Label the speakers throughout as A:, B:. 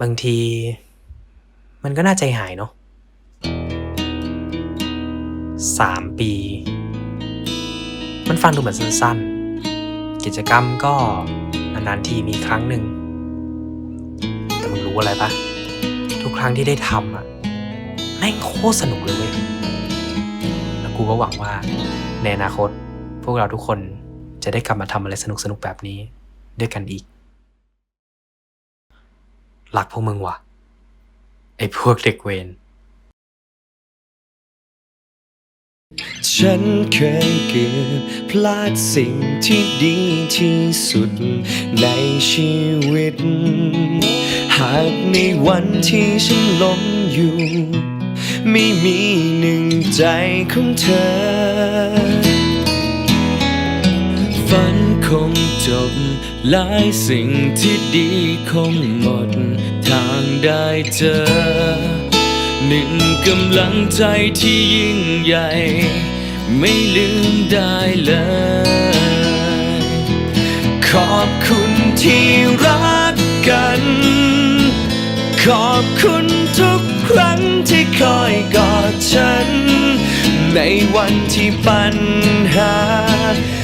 A: บางที มันก็น่าใจหายเนาะสามปี มันฟังดูเหมือนสั้นๆ กิจกรรมก็นานๆทีมีครั้งหนึ่ง แต่มึงรู้อะไรปะ ทุกครั้งที่ได้ทำอะแม่งโคตรสนุกเลยเว้ย แล้วกูก็หวังว่า ในอนาคตพวกเราทุกคน จะได้กลับมาทำอะไรสนุกๆแบบนี้ ด้วยกันอีกรักพวกมึงวะไอ้พวกเด็กเวร
B: ฉันเคยเกือบพลาดสิ่งที่ดีที่สุดในชีวิต หากในวันที่ฉันล้มอยู่ ไม่มีหนึ่งใจของเธอ บ หลายสิ่งที่ดีคงหมด ทางได้เจอ หนึ่งกำลังใจที่ยิ่งใหญ่ ไม่ลืมได้เลย ขอบคุณที่รักกัน ขอบคุณทุกครั้งที่คอยกอดฉัน ในวันที่ปัญหาท้า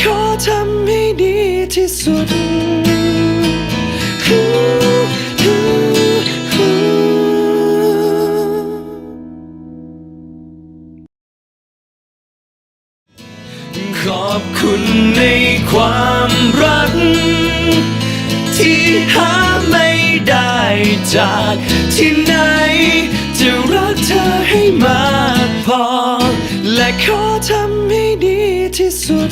B: ขอทำให้ดีที่สุดขอบคุณในความรัก ที่หาไม่ได้จากที่ไหน จะรักเธอให้มากพอ และขอทำให้ดีที่สุด